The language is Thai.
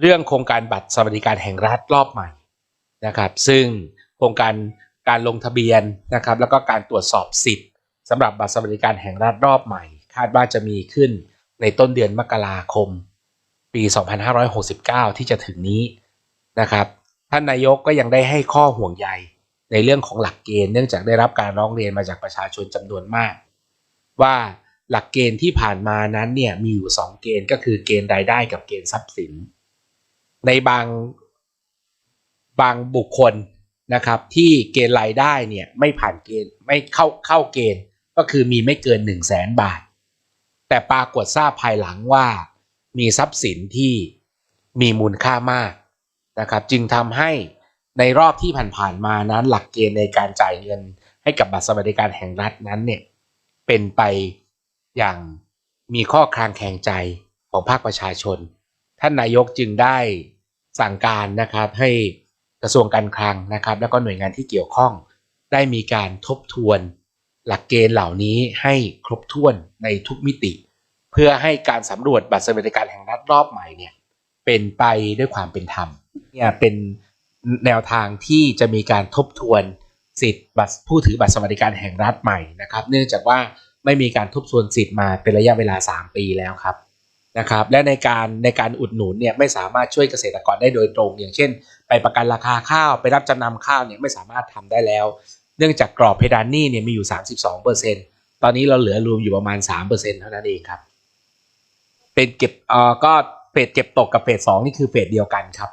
เรื่องโครงการบัตรสวัสดิการแห่งรัฐรอบใหม่นะครับ ซึ่งโครงการการลงทะเบียนนะครับ แล้วก็การตรวจสอบสิทธิ์สำหรับบัตรสวัสดิการแห่งรัฐรอบใหม่ คาดว่าจะมีขึ้นในต้นเดือนมกราคม ปี 2569 ที่จะถึงนี้นะครับ ท่านนายกก็ยังได้ให้ข้อห่วงใยในเรื่องของหลักเกณฑ์เนื่องจากได้รับการร้องเรียนมาจากประชาชนจำนวนมาก ว่าหลักเกณฑ์ที่ผ่านมานั้นเนี่ยมีอยู่ 2 เกณฑ์ก็คือเกณฑ์รายได้กับเกณฑ์ทรัพย์สิน ในบางบางบุคคลนะครับ ที่เกณฑ์รายได้เนี่ยไม่ผ่านเกณฑ์ไม่เข้าเข้าเกณฑ์ก็คือมีไม่เกิน 1 0 0 0 0แสนบาท แต่ปรากฏทราบภายหลังว่ามีทรัพย์สินที่มีมูลค่ามากนะครับ จึงทำให้ในรอบที่ผ่านๆมานั้นหลักเกณฑ์ในการจ่ายเงินให้กับบัตรสวัสดิการแห่งรัฐนั้นเนี่ยเป็นไปอย่างมีข้อคลางแคลงใจของภาคประชาชน ท่านนายกจึงได้ สั่งการนะครับให้กระทรวงการคลังนะครับ แล้วก็หน่วยงานที่เกี่ยวข้อง ได้มีการทบทวน หลักเกณฑ์เหล่านี้ให้ครบถ้วนในทุกมิติ เพื่อให้การสำรวจบัตรสวัสดิการแห่งรัฐรอบใหม่เนี่ยเป็นไปด้วยความเป็นธรรมเนี่ยเป็นแนวทางที่จะมีการทบทวนสิทธิ์บัตรผู้ถือบัตรสวัสดิการแห่งรัฐใหม่นะครับ เนื่องจากว่าไม่มีการทบทวนสิทธิ์มาเป็นระยะเวลา 3 ปีแล้วครับ นะครับและในการในการอุดหนุนเนี่ยไม่สามารถช่วยเกษตรกรได้โดยตรง อย่างเช่น ไปประกันราคาข้าวไปรับจำนำข้าวเนี่ยไม่สามารถทำได้แล้ว เนื่องจากกรอบเพดานหนี้เนี่ยมีอยู่ 32%ตอนนี้เราเหลือรวมอยู่ประมาณ 3%เท่านั้นเองครับเป็นเก็บเอ่อก็เฟดเก็บตกกับเฟดสองนี่คือเฟดเดียวกันครับ